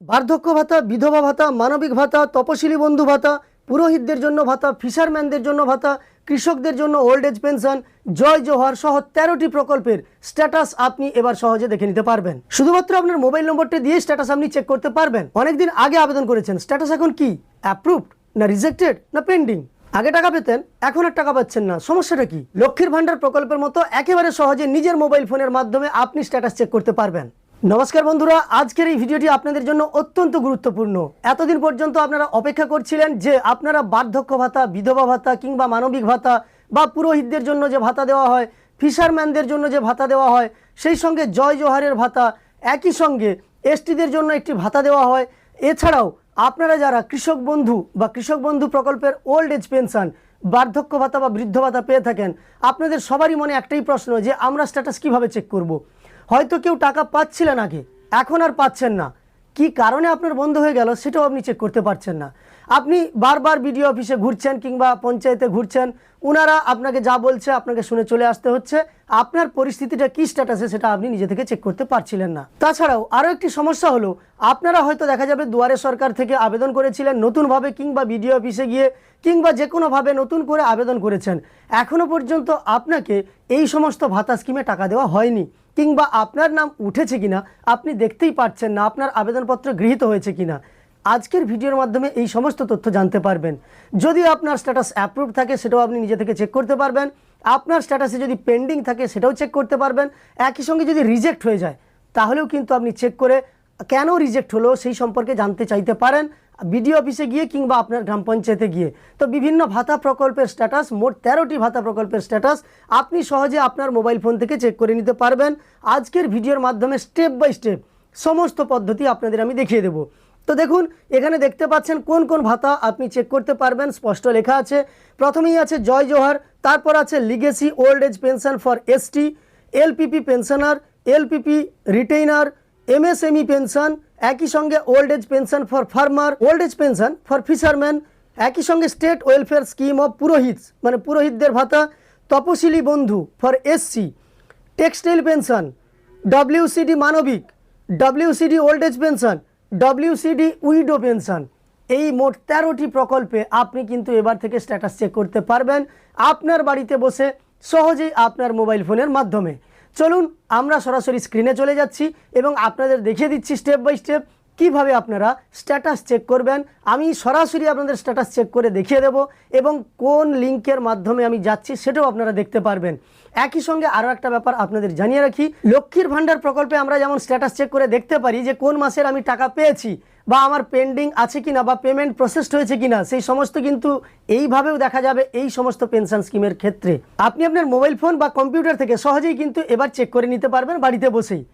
বার্ধক্য ভাতা, বিধবা ভাতা, মানবিক ভাতা, তপশিলি বন্ধু ভাতা, পুরোহিতদের জন্য ভাতা, ফিশারম্যানদের জন্য ভাতা, কৃষকদের জন্য old age pension Jai Johar সহ তেরোটি প্রকল্পের স্ট্যাটাস আপনি এবার সহজে দেখে নিতে পারবেন। শুধুমাত্র আপনার মোবাইল নম্বরটি দিয়ে স্ট্যাটাস আপনি চেক করতে পারবেন। অনেকদিন আগে আবেদন করেছেন। স্ট্যাটাস এখন কি? অ্যাপ্রুভড না রিজেক্টেড না পেন্ডিং আগে টাকা পেতেন, এখন আর টাকা পাচ্ছেন না। সমস্যাটা কি? লক্ষ্মীর ভাণ্ডার প্রকল্পের মতো একেবারে সহজে নিজের মোবাইল ফোনের মাধ্যমে আপনি স্ট্যাটাস চেক করতে পারবেন। নমস্কার বন্ধুরা, আজকের এই ভিডিওটি আপনাদের জন্য অত্যন্ত গুরুত্বপূর্ণ এতদিন পর্যন্ত আপনারা অপেক্ষা করছিলেন যে আপনারা বার্ধক্য ভাতা, বিধবা ভাতা কিংবা মানবিক ভাতা বা পুরোহিতদের জন্য যে ভাতা দেওয়া হয় ফিশারম্যানদের জন্য যে ভাতা দেওয়া হয়, সেই সঙ্গে জয় জোহারের ভাতা, একই সঙ্গে এসটিদের জন্য একটি ভাতা দেওয়া হয় এছাড়াও আপনারা যারা কৃষক বন্ধু বা কৃষক বন্ধু প্রকল্পের ওল্ড এজ পেনশন বার্ধক্য ভাতা বা বৃদ্ধ ভাতা পেয়ে থাকেন, আপনাদের সবারই মনে একটাই প্রশ্ন যে আমরা স্ট্যাটাস কীভাবে চেক করব। হয়তো কেউ টাকা পাচ্ছিলেন আগে, এখন আর পাচ্ছেন না। কি কারণে আপনার বন্ধ হয়ে গেল সেটাও আপনি চেক করতে পারছেন না। আপনি বারবার বিডিও অফিসে ঘুরছেন কিংবা পঞ্চায়েতে ঘুরছেন ওনারা আপনাকে যা বলছে আপনাকে শুনে চলে আসতে হচ্ছে। আপনার পরিস্থিতিটা কি স্ট্যাটাসে সেটা আপনি নিজে থেকে চেক করতে পারছিলেন না। তাছাড়াও আরও একটি সমস্যা হলো, আপনারা হয়তো দেখা যাবে দুয়ারে সরকার থেকে আবেদন করেছিলেন, নতুনভাবে কিংবা বিডিও অফিসে গিয়ে কিংবা যে কোনোভাবে নতুন করে আবেদন করেছেন। এখনও পর্যন্ত আপনাকে এই সমস্ত ভাতা স্কিমে টাকা দেওয়া হয়নি। কিংবা আপনার নাম উঠেছে কিনা, আপনি দেখতেই পাচ্ছেন না, আপনার আবেদনপত্র গৃহীত হয়েছে কিনা। আজকের ভিডিওর মাধ্যমে এই সমস্ত তথ্য জানতে পারবেন। যদি আপনার স্ট্যাটাস অ্যাপ্রুভ থাকে, সেটাও আপনি নিজে থেকে চেক করতে পারবেন। আপনার স্ট্যাটাসে যদি পেন্ডিং থাকে, সেটাও চেক করতে পারবেন। একই সঙ্গে যদি রিজেক্ট হয়ে যায়, তাহলেও কিন্তু আপনি চেক করে কেন রিজেক্ট হলো, সেই সম্পর্কে জানতে চাইতে পারেন। বিডিও অফিসে গিয়ে কিংবা আপনার গ্রাম পঞ্চায়েতে গিয়ে। তো বিভিন্ন ভাতা প্রকল্পের স্ট্যাটাস মোট তেরোটি ভাতা প্রকল্পের স্ট্যাটাস আপনি সহজে আপনার মোবাইল ফোন থেকে চেক করে নিতে পারবেন। আজকের ভিডিওর মাধ্যমে স্টেপ বাই স্টেপ সমস্ত পদ্ধতি আপনাদের আমি দেখিয়ে দেবো। তো দেখুন, এখানে দেখতে পাচ্ছেন কোন কোন ভাতা আপনি চেক করতে পারবেন, স্পষ্ট লেখা আছে। প্রথমেই আছে জয় জোহার, তারপর আছে legacy old age pension for ST LPP pensioner LPP retainer MSME pension একই সঙ্গে old age pension for farmer old age pension for fisherman একই সঙ্গে স্টেট ওয়েলফেয়ার স্কিম অফ পুরোহিত মানে পুরোহিতদের ভাতা, তপশিলি বন্ধু for SC textile pension WCD মানবিক WCD old age pension WCD widow pension এই মোট তেরোটি প্রকল্পে আপনি কিন্তু এবার থেকে স্ট্যাটাস চেক করতে পারবেন আপনার বাড়িতে বসে সহজেই আপনার মোবাইল ফোনের মাধ্যমে। চলুন আমরা সরাসরি স্ক্রিনে চলে যাচ্ছি এবং আপনাদের দেখিয়ে দিচ্ছি স্টেপ বাই স্টেপ কীভাবে আপনারা স্ট্যাটাস চেক করবেন। আমি সরাসরি আপনাদের স্ট্যাটাস চেক করে দেখিয়ে দেব এবং কোন লিঙ্কের মাধ্যমে আমি যাচ্ছি সেটাও আপনারা দেখতে পারবেন। একই সঙ্গে আরও একটা ব্যাপার আপনাদের জানিয়ে রাখি, লক্ষ্মীর ভাণ্ডার প্রকল্পে আমরা যেমন স্ট্যাটাস চেক করে দেখতে পারি যে কোন মাসের আমি টাকা পেয়েছি বা আমার পেন্ডিং আছে কিনা বা পেমেন্ট প্রসেসড হয়েছে কিনা, সেই সমস্ত কিন্তু এইভাবেও দেখা যাবে এই সমস্ত পেনশন স্কিমের ক্ষেত্রে। আপনি আপনার মোবাইল ফোন বা কম্পিউটার থেকে সহজেই কিন্তু এবার চেক করে নিতে পারবেন বাড়িতে বসেই।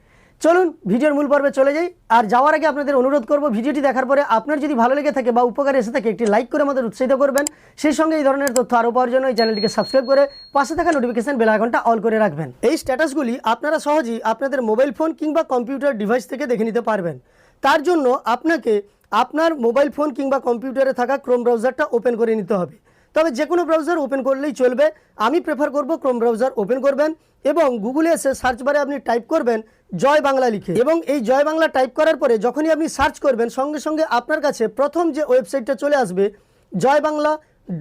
চলুন, ভিডিওর মূল পর্বে চলে যাই। আর যাওয়ার আগে আপনাদের অনুরোধ করব, ভিডিওটি দেখার পরে আপনার যদি ভালো লেগে থাকে বা উপকারে এসে থাকে, একটি লাইক করে আমাদের উৎসাহিত করবেন। সেই সঙ্গে এই ধরনের তথ্য আরও পাওয়ার জন্য এই চ্যানেলটিকে সাবস্ক্রাইব করে পাশে থাকা নোটিফিকেশন বেল আইকনটা অল করে রাখবেন। এই স্ট্যাটাসগুলি আপনারা সহজেই আপনাদের মোবাইল ফোন কিংবা কম্পিউটার ডিভাইস থেকে দেখে নিতে পারবেন। তার জন্য আপনাকে আপনার মোবাইল ফোন কিংবা কম্পিউটারে থাকা ক্রোম ব্রাউজারটা ওপেন করে নিতে হবে। তবে যে কোনো ব্রাউজার ওপেন করলেই চলবে। আমি প্রেফার করব ক্রোম ব্রাউজার ওপেন করবেন এবং গুগলে এসে সার্চ বারে আপনি টাইপ করবেন জয় বাংলা লিখে। এবং এই জয় বাংলা টাইপ করার পরে যখনই আপনি সার্চ করবেন, সঙ্গে সঙ্গে আপনার কাছে প্রথম যে ওয়েবসাইটটা চলে আসবে Jai Bangla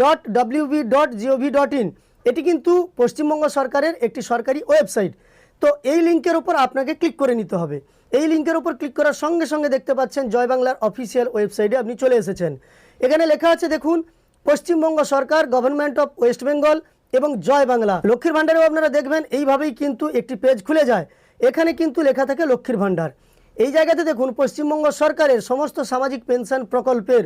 dot WB dot GOV dot in এটি কিন্তু পশ্চিমবঙ্গ সরকারের একটি সরকারি ওয়েবসাইট তো এই লিঙ্কের ওপর আপনাকে ক্লিক করে নিতে হবে। এই লিঙ্কের ওপর ক্লিক করার সঙ্গে সঙ্গে দেখতে পাচ্ছেন জয় বাংলার অফিসিয়াল ওয়েবসাইটে আপনি চলে এসেছেন। এখানে লেখা আছে, দেখুন, পশ্চিমবঙ্গ সরকার, গভর্নমেন্ট অফ ওয়েস্ট বেঙ্গল এবং জয় বাংলা। লক্ষ্মীর ভাণ্ডারেও আপনারা দেখবেন, এইভাবেই কিন্তু একটি পেজ খুলে যায়। এখানে কিন্তু লেখা থাকে লক্ষ্মীর ভাণ্ডার। এই জায়গাতে দেখুন, পশ্চিমবঙ্গ সরকারের সমস্ত সামাজিক পেনশন প্রকল্পের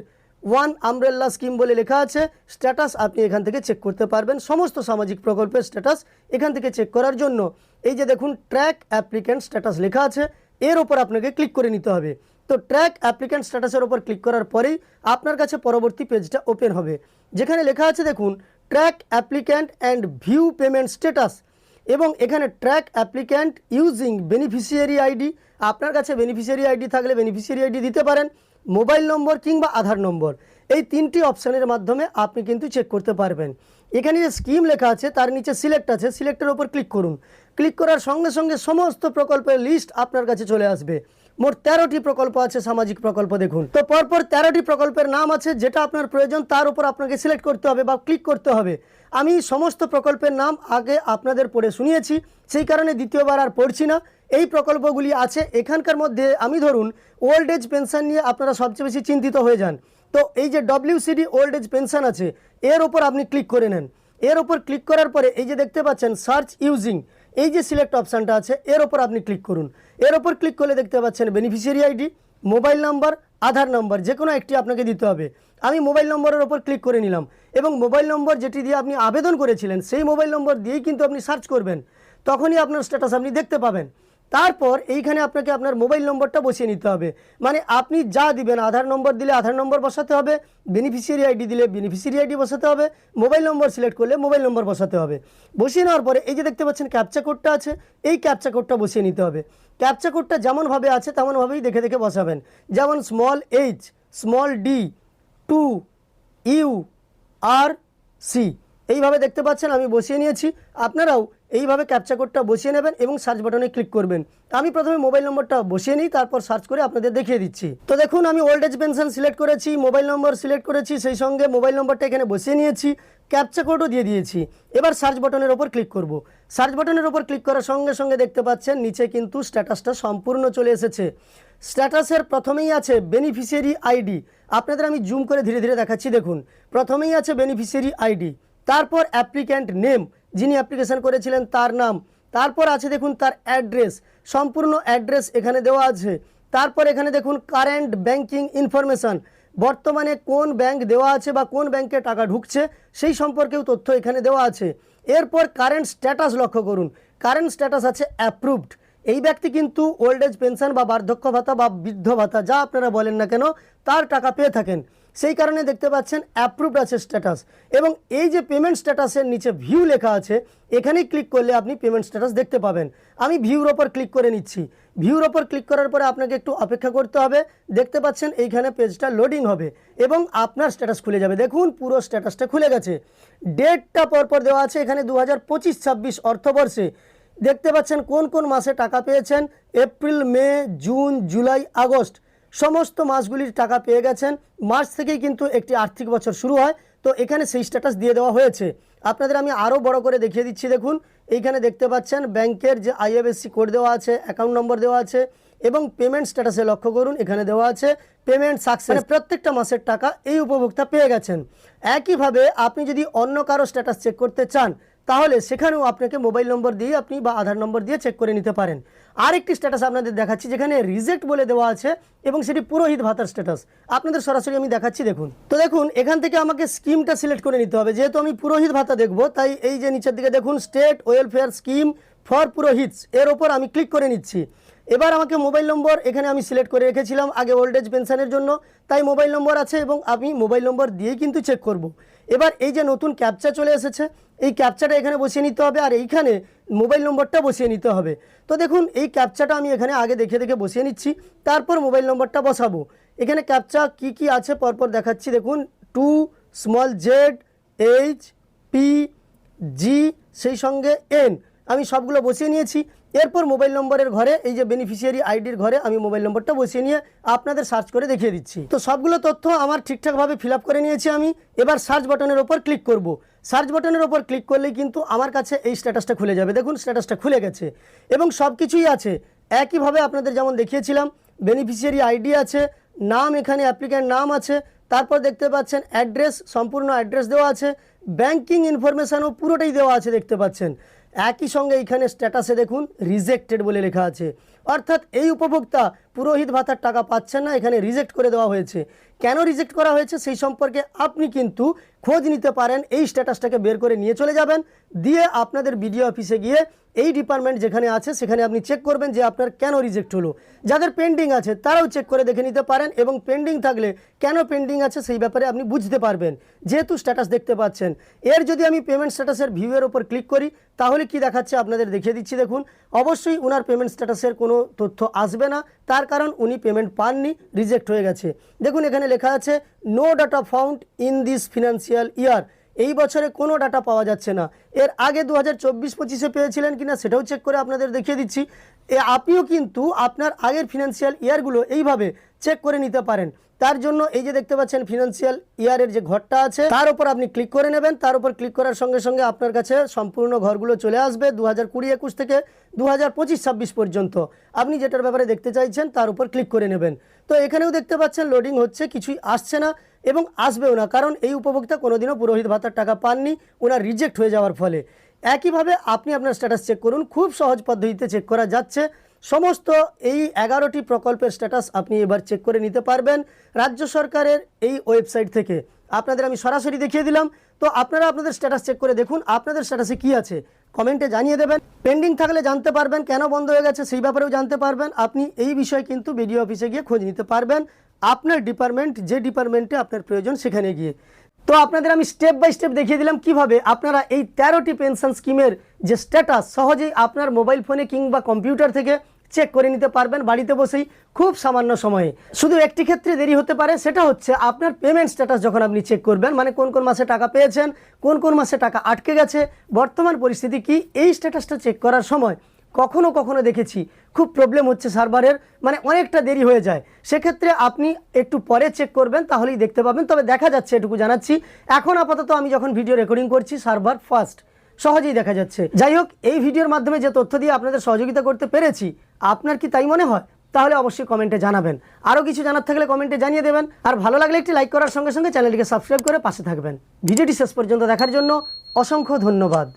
ওয়ান আমব্রেল্লা স্কিম বলে লেখা আছে। স্ট্যাটাস আপনি এখান থেকে চেক করতে পারবেন। সমস্ত সামাজিক প্রকল্পের স্ট্যাটাস এখান থেকে চেক করার জন্য। এই যে দেখুন, ট্র্যাক অ্যাপ্লিক্যান্ট স্ট্যাটাস লেখা আছে। এর ওপর আপনাকে ক্লিক করে নিতে হবে। তো ট্র্যাক অ্যাপ্লিক্যান্ট স্ট্যাটাসের ওপর ক্লিক করার পরেই আপনার কাছে পরবর্তী পেজটা ওপেন হবে। যেখানে লেখা আছে, দেখুন, track applicant and view payment status এবং এখানে track applicant using beneficiary ID. আপনার কাছে বেনিফিশিয়ারি আইডি থাকলে বেনিফিশিয়ারি আইডি দিতে পারেন। মোবাইল নম্বর কিংবা আধার নম্বর, এই তিনটি অপশানের মাধ্যমে আপনি কিন্তু চেক করতে পারবেন। এখানে যে স্কিম লেখা আছে, তার নিচে সিলেক্ট আছে সিলেক্টের ওপর ক্লিক করুন। ক্লিক করার সঙ্গে সঙ্গে সমস্ত প্রকল্পের লিস্ট আপনার কাছে চলে আসবে। মোট তেরোটি প্রকল্প আছে, সামাজিক প্রকল্প দেখুন। তো পরপর তেরোটি প্রকল্পের নাম আছে, যেটা আপনার প্রয়োজন, তার উপর আপনাকে সিলেক্ট করতে হবে বা ক্লিক করতে হবে। আমি সমস্ত প্রকল্পের নাম আগে আপনাদের পড়ে শুনিয়েছি, সেই কারণে দ্বিতীয়বার আর পড়ছি না। এই প্রকল্পগুলি আছে। এখানকার মধ্যে আমি ধরুন ওল্ড এজ পেনশন নিয়ে আপনারা সবচেয়ে বেশি চিন্তিত হয়ে যান। তো এই যে ডব্লিউসিডি ওল্ড এজ পেনশন আছে, এর ওপর আপনি ক্লিক করে নেন। এর ওপর ক্লিক করার পরে এই যে দেখতে পাচ্ছেন সার্চ ইউজিং, এই যে সিলেক্ট অপশানটা আছে, এর ওপর আপনি ক্লিক করুন। এর ওপর ক্লিক করলে দেখতে পাচ্ছেন beneficiary ID, mobile number, Aadhaar number, যে কোনো একটি আপনাকে দিতে হবে। আমি মোবাইল নম্বরের ওপর ক্লিক করে নিলাম এবং মোবাইল নম্বর যেটি দিয়ে আপনি আবেদন করেছিলেন, সেই মোবাইল নম্বর দিয়েই কিন্তু আপনি সার্চ করবেন। তখনই আপনার স্ট্যাটাস আপনি দেখতে পাবেন। তারপর এইখানে আপনাকে আপনার মোবাইল নম্বরটা বসিয়ে নিতে হবে। মানে আপনি যা দিবেন, আধার নম্বর দিলে আধার নম্বর বসাতে হবে বেনিফিশিয়ারি আইডি দিলে বেনিফিশিয়ারি আইডি বসাতে হবে, মোবাইল নম্বর সিলেক্ট করলে মোবাইল নম্বর বসাতে হবে। বসিয়ে নেওয়ার পরে এই যে দেখতে পাচ্ছেন ক্যাপচা কোডটা আছে, এই ক্যাপচা কোডটা বসিয়ে নিতে হবে। ক্যাপচা কোডটা যেমনভাবে আছে তেমনভাবেই দেখে দেখে বসাবেন। যেমন small H small D two U R C এইভাবে দেখতে পাচ্ছেন আমি বসিয়ে নিয়েছি। আপনারাও এইভাবে ক্যাপচা কোডটা বসিয়ে নেবেন এবং সার্চ বাটনে ক্লিক করবেন। আমি প্রথমে মোবাইল নম্বরটা বসিয়ে নিই, তারপর সার্চ করে আপনাদের দেখিয়ে দিচ্ছি। তো দেখুন, আমি ওল্ড এজ পেনশন সিলেক্ট করেছি মোবাইল নম্বর সিলেক্ট করেছি, সেই সঙ্গে মোবাইল নম্বরটা এখানে বসিয়ে নিয়েছি ক্যাপচা কোডও দিয়ে দিয়েছি। এবার সার্চ বাটনের ওপর ক্লিক করব। সার্চ বাটনের ওপর ক্লিক করার সঙ্গে সঙ্গে দেখতে পাচ্ছেন, নিচে কিন্তু স্ট্যাটাসটা সম্পূর্ণ চলে এসেছে। স্ট্যাটাসের প্রথমেই আছে বেনিফিশিয়ারি আইডি আপনাদের আমি জুম করে ধীরে ধীরে দেখাচ্ছি, দেখুন। প্রথমেই আছে বেনিফিশিয়ারি আইডি তারপর অ্যাপ্লিক্যান্ট নেম যিনি অ্যাপ্লিকেশন করেছিলেন তার নাম। তারপর আছে দেখুন তার অ্যাড্রেস সম্পূর্ণ অ্যাড্রেস এখানে দেওয়া আছে। তারপর এখানে দেখুন কারেন্ট ব্যাংকিং ইনফরমেশান বর্তমানে কোন ব্যাংক দেওয়া আছে বা কোন ব্যাংকে টাকা ঢুকছে, সেই সম্পর্কেও তথ্য এখানে দেওয়া আছে। এরপর কারেন্ট স্ট্যাটাস লক্ষ্য করুন। কারেন্ট স্ট্যাটাস আছে অ্যাপ্রুভড এই ব্যক্তি কিন্তু ওল্ড এজ পেনশন বা বার্ধক্য ভাতা বা বৃদ্ধ ভাতা, যা আপনারা বলেন না কেন, তার টাকা পেয়ে থাকেন। সেই কারণে দেখতে পাচ্ছেন অ্যাপ্রুভড আছে স্ট্যাটাস এবং এই যে পেমেন্ট স্ট্যাটাসের নিচে ভিউ লেখা আছে, এখানেই ক্লিক করলে আপনি পেমেন্ট স্ট্যাটাস দেখতে পাবেন। আমি ভিউর ওপর ক্লিক করে নিচ্ছি। ভিউর ওপর ক্লিক করার পরে আপনাকে একটু অপেক্ষা করতে হবে। দেখতে পাচ্ছেন এইখানে পেজটা লোডিং হবে এবং আপনার স্ট্যাটাস খুলে যাবে। দেখুন, পুরো স্ট্যাটাসটা খুলে গেছে। ডেটটা পরপর দেওয়া আছে এখানে দু হাজার পঁচিশ ছাব্বিশ অর্থবর্ষে। দেখতে পাচ্ছেন কোন কোন মাসে টাকা পেয়েছেন? April, May, June, July, August. সমস্ত মাসগুলির টাকা পেয়ে গেছেন। মার্চ থেকেই কিন্তু একটি আর্থিক বছর শুরু হয়। তো এখানে সেই স্ট্যাটাস দিয়ে দেওয়া হয়েছে। আপনাদের আমি আরও বড় করে দেখিয়ে দিচ্ছি, দেখুন। এইখানে দেখতে পাচ্ছেন, ব্যাংকের যে আইএফএসসি কোড দেওয়া আছে অ্যাকাউন্ট নম্বর দেওয়া আছে এবং পেমেন্ট স্ট্যাটাসে লক্ষ্য করুন, এখানে দেওয়া আছে পেমেন্ট সাকসেস মানে প্রত্যেকটা মাসের টাকা এই উপভোক্তা পেয়ে গেছেন। একইভাবে আপনি যদি অন্য কারও স্ট্যাটাস চেক করতে চান তাহলে সেখানেও আপনাকে মোবাইল নম্বর দিয়ে আপনি বা আধার নম্বর দিয়ে চেক করে নিতে পারেন। আরেকটি স্ট্যাটাস আপনাদের দেখাচ্ছি, যেখানে রিজেক্ট বলে দেওয়া আছে এবং সেটি পুরোহিত ভাতার স্ট্যাটাস আপনাদের সরাসরি আমি দেখাচ্ছি, দেখুন। তো দেখুন, এখান থেকে আমাকে স্কিমটা সিলেক্ট করে নিতে হবে। যেহেতু আমি পুরোহিত ভাতা দেখব, তাই এই যে নিচের দিকে দেখুন state welfare scheme for Purohits এর ওপর আমি ক্লিক করে নিচ্ছি। এবার আমাকে মোবাইল নম্বর এখানে আমি সিলেক্ট করে রেখেছিলাম আগে ওল্ড এজ পেনশনের জন্য। তাই মোবাইল নম্বর আছে এবং আমি মোবাইল নম্বর দিয়েই কিন্তু চেক করব। এবার এই যে নতুন ক্যাপচা চলে এসেছে, এই ক্যাপচাটা এখানে বসিয়ে নিতে হবে আর এইখানে মোবাইল নম্বরটা বসিয়ে নিতে হবে। তো দেখুন, এই ক্যাপচাটা আমি এখানে আগে দেখে দেখে বসিয়ে নিচ্ছি, তারপর মোবাইল নম্বরটা বসাবো। এখানে ক্যাপচা কি কি আছে পরপর দেখাচ্ছি, দেখুন two small Z H P G সেই সঙ্গে এন আমি সবগুলো বসিয়ে নিয়েছি এরপর মোবাইল নম্বরের ঘরে, এই যে বেনিফিশিয়ারি আইডির ঘরে আমি মোবাইল নম্বরটা বসিয়ে নিয়ে আপনাদের সার্চ করে দেখিয়ে দিচ্ছি। তো সবগুলো তথ্য আমার ঠিকঠাকভাবে ফিল করে নিয়েছি আমি। এবার সার্চ বাটনের ওপর ক্লিক করব। সার্চ বাটনের ওপর ক্লিক করলেই কিন্তু আমার কাছে এই স্ট্যাটাসটা খুলে যাবে। দেখুন স্ট্যাটাসটা খুলে গেছে। এবং সব কিছুই আছে। একইভাবে আপনাদের যেমন দেখিয়েছিলাম বেনিফিশিয়ারি আইডি আছে, নাম এখানে অ্যাপ্লিক্যান্ট নাম আছে, তারপর দেখতে পাচ্ছেন অ্যাড্রেস সম্পূর্ণ অ্যাড্রেস দেওয়া আছে ব্যাংকিং ইনফরমেশানও পুরোটাই দেওয়া আছে দেখতে পাচ্ছেন। একই সঙ্গে এখানে স্ট্যাটাসে দেখুন রিজেক্টেড বলে লেখা আছে। অর্থাৎ এই উপভোক্তা পুরোহিত ভাতার টাকা পাচ্ছেন না, এখানে রিজেক্ট করে দেওয়া হয়েছে। কেন রিজেক্ট করা হয়েছে? সেই সম্পর্কে আপনি কিন্তু খোঁজ নিতে পারেন, এই স্ট্যাটাসটাকে বের করে নিয়ে চলে যাবেন। দিয়ে আপনাদের বিডিও অফিসে গিয়ে এই ডিপার্টমেন্ট যেখানে আছে, সেখানে আপনি চেক করবেন যে আপনার কেন রিজেক্ট হলো। যাদের পেন্ডিং আছে, তারাও চেক করে দেখে নিতে পারেন এবং পেন্ডিং থাকলে কেন পেন্ডিং আছে, সেই ব্যাপারে আপনি বুঝতে পারবেন। যেহেতু স্ট্যাটাস দেখতে পাচ্ছেন, এর যদি আমি পেমেন্ট স্ট্যাটাসের ভিউয়ের ওপর ক্লিক করি, তাহলে কি দেখাচ্ছে আপনাদের দেখিয়ে দিচ্ছি, দেখুন। অবশ্যই উনার পেমেন্ট স্ট্যাটাসের কোনো তথ্য আসবে না, তার কারণ উনি পেমেন্ট পাননি রিজেক্ট হয়ে গেছে। দেখুন এখানে লেখা আছে no data found in this financial year এই বছরে কোনো ডাটা পাওয়া যাচ্ছে না। এর আগে দু হাজার চব্বিশ পঁচিশে পেয়েছিলেন কিনা সেটাও চেক করে আপনাদের দেখিয়ে দিচ্ছি। এ, আপনিও কিন্তু আপনার আগের ফিনান্সিয়াল ইয়ারগুলো এইভাবে চেক করে নিতে পারেন। তার জন্য এই যে দেখতে পাচ্ছেন ফিনান্সিয়াল ইয়ারের যে ঘরটা আছে, তার উপর আপনি ক্লিক করে নেবেন। তার উপর ক্লিক করার সঙ্গে সঙ্গে আপনার কাছে সম্পূর্ণ ঘরগুলো চলে আসবে দু হাজার কুড়ি একুশ থেকে দু হাজার পঁচিশ ছাব্বিশ পর্যন্ত। আপনি যেটার ব্যাপারে দেখতে চাইছেন, তার উপর ক্লিক করে নেবেন। তো এখানেও দেখতে পাচ্ছেন লোডিং হচ্ছে, কিছুই আসছে না। এবং আসবেও না, কারণ এই উপভোক্তা কোনোদিনও পুরোহিত ভাতার টাকা পাননি, ওনার রিজেক্ট হয়ে যাওয়ার ফলে। একইভাবে আপনি আপনার স্ট্যাটাস চেক করুন, খুব সহজ পদ্ধতিতে চেক করা যাচ্ছে। সমস্ত এই এগারোটি প্রকল্পের স্ট্যাটাস আপনি এবার চেক করে নিতে পারবেন রাজ্য সরকারের এই ওয়েবসাইট থেকে। আপনাদের আমি সরাসরি দেখিয়ে দিলাম। তো আপনারা আপনাদের স্ট্যাটাস চেক করে দেখুন, আপনাদের স্ট্যাটাসে কি আছে? কমেন্টে জানিয়ে দেবেন। পেন্ডিং থাকলে জানতে পারবেন কেন বন্ধ হয়ে গেছে, সেই ব্যাপারেও জানতে পারবেন। আপনি এই বিষয়ে কিন্তু বিডিও অফিসে গিয়ে খোঁজ নিতে পারবেন। আপনার ডিপার্টমেন্ট যে ডিপার্টমেন্টে আপনার প্রয়োজন সেখানে গিয়ে। তো আপনাদের আমি স্টেপ বাই স্টেপ দেখিয়ে দিলাম কীভাবে আপনারা এই তেরোটি পেনশন স্কিমের যে স্ট্যাটাস সহজেই আপনার মোবাইল ফোনে কিংবা কম্পিউটার থেকে চেক করে নিতে পারবেন বাড়িতে বসেই খুব সামান্য সময়ে। শুধু একটি ক্ষেত্রে দেরি হতে পারে, সেটা হচ্ছে আপনার পেমেন্ট স্ট্যাটাস যখন আপনি চেক করবেন মানে কোন কোন মাসে টাকা পেয়েছেন, কোন কোন মাসে টাকা আটকে গেছে, বর্তমান পরিস্থিতি কি, এই স্ট্যাটাসটা চেক করার সময় কখনো কখনো দেখেছি খুব প্রবলেম হচ্ছে সার্ভারের মানে অনেকটা দেরি হয়ে যায়। সেক্ষেত্রে আপনি একটু পরে চেক করবেন, তাহলেই দেখতে পাবেন। তবে দেখা যাচ্ছে, এটুকু জানাচ্ছি, এখন আপাতত আমি যখন ভিডিও রেকর্ডিং করছি সার্ভার ফার্স্ট সহজেই দেখা যাচ্ছে। যাই হোক, এই ভিডিওর মাধ্যমে যে তথ্য দিয়ে আপনাদের সহযোগিতা করতে পেরেছি, আপনার কি তাই মনে হয়? তাহলে অবশ্যই কমেন্টে জানাবেন। আরও কিছু জানার থাকলে কমেন্টে জানিয়ে দেবেন। আর ভালো লাগলে একটি লাইক করার সঙ্গে সঙ্গে চ্যানেলটিকে সাবস্ক্রাইব করে পাশে থাকবেন। ভিডিওটি শেষ পর্যন্ত দেখার জন্য অসংখ্য ধন্যবাদ।